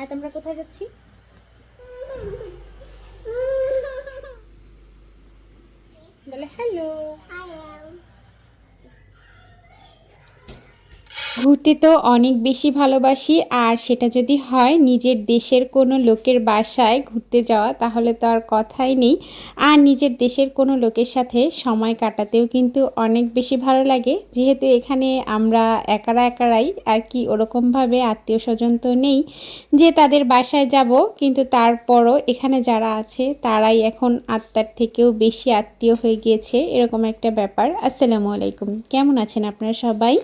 আর তোমরা কোথায় যাচ্ছি? বলে হ্যালো ঘুরতে তো অনেক বেশি ভালোবাসি, আর সেটা যদি হয় নিজের দেশের কোনো লোকের বাসায় ঘুরতে যাওয়া, তাহলে তো আর কথাই নেই। আর নিজের দেশের কোনো লোকের সাথে সময় কাটাতেও কিন্তু অনেক বেশি ভালো লাগে। যেহেতু এখানে আমরা একারা একারাই, আর কি ওরকমভাবে আত্মীয় স্বজন তো নেই যে তাদের বাসায় যাব, কিন্তু তারপরও এখানে যারা আছে, তারাই এখন আত্মার থেকেও বেশি আত্মীয় হয়ে গিয়েছে, এরকম একটা ব্যাপার। আসসালামু আলাইকুম। কেমন আছেন আপনারা সবাই?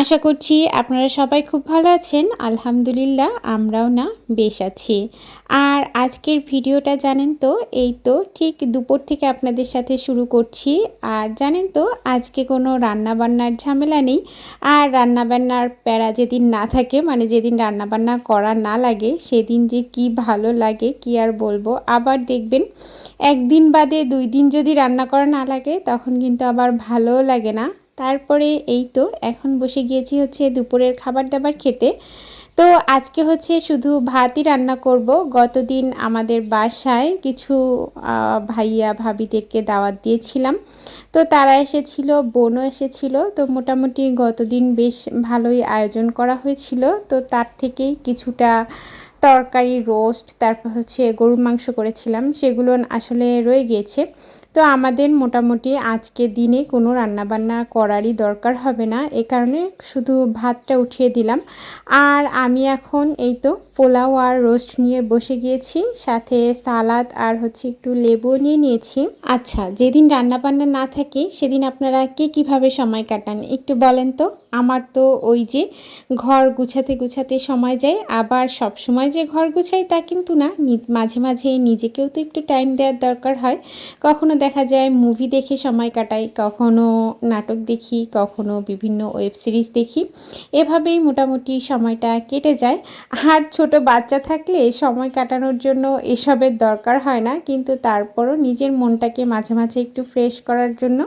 আশা করছি আপনারা সবাই খুব ভালো আছেন। আলহামদুলিল্লাহ, আমরাও না, বেশ আছি। আর আজকের ভিডিওটা জানেন তো, এই তো ঠিক দুপুর থেকে আপনাদের সাথে শুরু করছি। আর জানেন তো, আজকে কোনো রান্নাবান্নার ঝামেলা নেই। আর রান্নাবান্নার প্যারা যেদিন না থাকে মানে যেদিন রান্নাবান্না করা না লাগে, সেদিন যে কি ভালো লাগে, কি আর বলব? আবার দেখবেন, একদিন বাদে দুই দিন যদি রান্না করা না লাগে, তখন কিন্তু আবার ভালোও লাগে না। তারপরে এই তো, এখন বসে গিয়েছি হচ্ছে দুপুরের খাবার দাবার খেতে। তো আজকে হচ্ছে শুধু ভাতই রান্না করব। গতদিন আমাদের বাসায় কিছু ভাইয়া ভাবিদেরকে দাওয়াত দিয়েছিলাম। তো তারা এসেছিল, বোনও এসেছিল। তো মোটামুটি গতদিন বেশ ভালোই আয়োজন করা হয়েছিল। তো তার থেকেই কিছুটা তরকারি, রোস্ট, তারপর হচ্ছে গরুর মাংস করেছিলাম। সেগুলো আসলে রয়ে গিয়েছে। তো আমাদের মোটামুটি আজকে দিনে কোনো রান্নাবান্না করারই দরকার হবে না। এ কারণে শুধু ভাতটা উঠিয়ে দিলাম। আর আমি এখন এই তো পোলাও আর রোস্ট নিয়ে বসে গিয়েছি। সাথে সালাদ আর হচ্ছে একটু লেবু নিয়ে নিয়েছি। আচ্ছা যেদিন রান্নাবান্না না থাকে, সেদিন আপনারা কে কীভাবে সময় কাটান একটু বলেন তো? আমার তো ওই যে ঘর গুছাতে গুছাতে সময় যায়, আবার সব সময় যে ঘর গুছাই তা কিন্তু না। মাঝে মাঝে নিজেকেও তো একটু টাইম দেওয়ার দরকার হয়। কখনো দেখা যায় মুভি দেখে সময় কাটাই, কখনো নাটক দেখি, কখনো বিভিন্ন ওয়েব সিরিজ দেখি। এভাবেই মোটামুটি সময়টা কেটে যায়। আর ছোট বাচ্চা থাকলে সময় কাটানোর জন্য এসবের দরকার হয় না, কিন্তু তারপরও নিজের মনটাকে মাঝে মাঝে একটু ফ্রেশ করার জন্য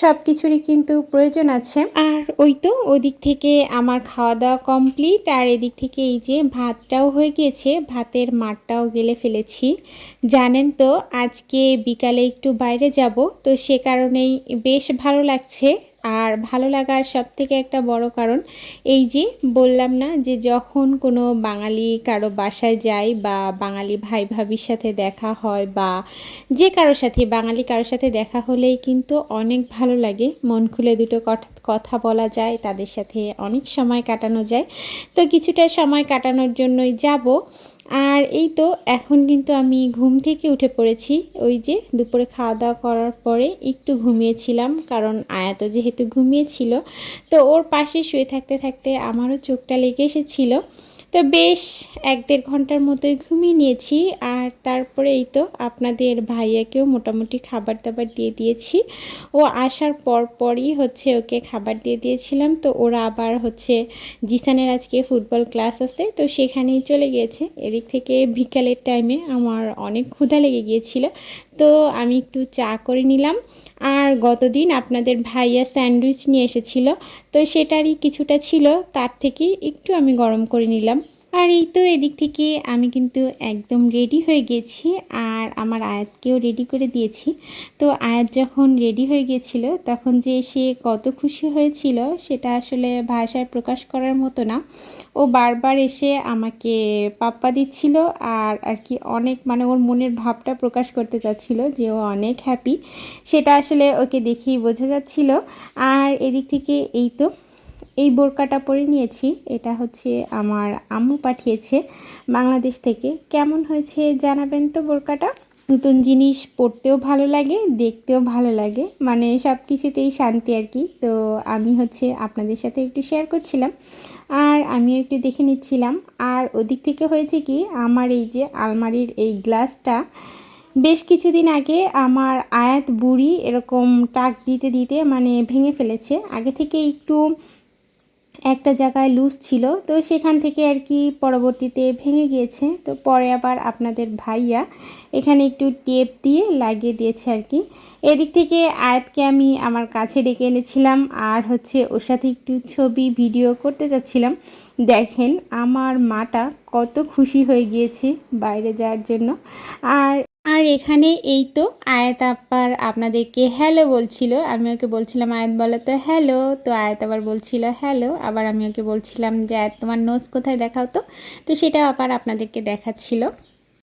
সব কিছুরই কিন্তু প্রয়োজন আছে। আর ওই তো ওদিক থেকে আমার খাওয়া দাওয়া কমপ্লিট আর এদিক থেকে এই যে ভাতটাও হয়ে গিয়েছে, ভাতের মাঠটাও গেলে ফেলেছি। জানেন তো, আজকে বিকালে একটু বাইরে যাব, তো সে কারণেই বেশ ভালো লাগছে। আর ভালো লাগার সব থেকে একটা বড় কারণ এই যে বললাম না যে যখন কোনো বাঙালি কারও বাসায় যাই বা বাঙালি ভাই ভাবির সাথে দেখা হয় বা যে কারোর সাথে, বাঙালি কারোর সাথে দেখা হলেই কিন্তু অনেক ভালো লাগে। মন খুলে দুটো কথা কথা বলা যায়, তাদের সাথে অনেক সময় কাটানো যায়। তো কিছুটা সময় কাটানোর জন্যই যাব। আর এই তো এখন কিন্তু আমি ঘুম থেকে উঠে পড়েছি। ওই যে দুপুরে খাওয়া দাওয়া করার পরে একটু ঘুমিয়েছিলাম, কারণ আয়াত যেহেতু ঘুমিয়েছিল, তো ওর পাশে শুয়ে থাকতে থাকতে আমারও চোখটা লেগে এসেছিল। তো বেশ এক দেড় ঘণ্টার মতোই ঘুমিয়ে নিয়েছি আর তারপরে এই তো আপনাদের ভাইয়াকেও মোটামুটি খাবার দাবার দিয়ে দিয়েছি। ও আসার পর পরই হচ্ছে ওকে খাবার দিয়ে দিয়েছিলাম। তো ওরা আবার হচ্ছে জিসানের আজকে ফুটবল ক্লাস আছে। তো সেখানেই চলে গিয়েছে। এদিক থেকে বিকালের টাইমে আমার অনেক ক্ষুধা লেগে গিয়েছিল। তো আমি একটু চা করে নিলাম। আর গতদিন আপনাদের ভাইয়া স্যান্ডউইচ নিয়ে এসেছিল। তো সেটারই কিছুটা ছিল। তার থেকে একটু আমি গরম করে নিলাম। আর এই তো এদিক থেকে আমি কিন্তু একদম রেডি হয়ে গেছি আর আমার আয়াতকেও রেডি করে দিয়েছি। তো আয়াত যখন রেডি হয়ে গিয়েছিল তখন যে সে কত খুশি হয়েছিল, সেটা আসলে ভাষায় প্রকাশ করার মতো না। ও বারবার এসে আমাকে পাপ্পা দিচ্ছিল আর আর কি অনেক মানে ওর মনের ভাবটা প্রকাশ করতে চাচ্ছিল যে ও অনেক হ্যাপি সেটা আসলে ওকে দেখেই বোঝা যাচ্ছিল। আর এদিক থেকে এই তো এই বোরকাটা পরে নিয়েছি। এটা হচ্ছে আমার আম্মু পাঠিয়েছে বাংলাদেশ থেকে। কেমন হয়েছে জানাবেন তো বোরকাটা? নতুন জিনিস পড়তেও ভালো লাগে, দেখতেও ভালো লাগে। মানে সব কিছুতেই শান্তি আর কি। তো আমি হচ্ছে আপনাদের সাথে একটু শেয়ার করছিলাম আর আমিও একটু দেখে নিচ্ছিলাম। আর ওদিক থেকে হয়েছে কি, আমার এই যে আলমারির এই গ্লাসটা, বেশ কিছুদিন আগে আমার আয়াত বুড়ি এরকম টাক দিতে দিতে মানে ভেঙে ফেলেছে। আগে থেকে একটু একটা জায়গায় লুজ ছিল, তো সেখান থেকে আর কি পরবর্তীতে ভেঙে গিয়েছে। তো পরে আবার আপনাদের ভাইয়া এখানে একটু টেপ দিয়ে লাগিয়ে দিয়েছে আর কি। এদিক থেকে আয়াতকে আমি আমার কাছে ডেকে এনেছিলাম আর হচ্ছে ওর সাথে একটু ছবি ভিডিও করতে যাচ্ছিলাম। দেখেন আমার মাটা কত খুশি হয়ে গিয়েছে বাইরে যাওয়ার জন্য। আর আর এখানে এই তো আয়াত আপার আপনাদেরকে হ্যালো বলছিল। আমি ওকে বলছিলাম, আয়াত, বলো তো হ্যালো তো আয়াত আবার বলছিল হ্যালো আবার আমি ওকে বলছিলাম যে, আয়াত, তোমার নোজ কোথায় দেখাও তো? তো সেটা আবার আপনাদেরকে দেখাচ্ছিল।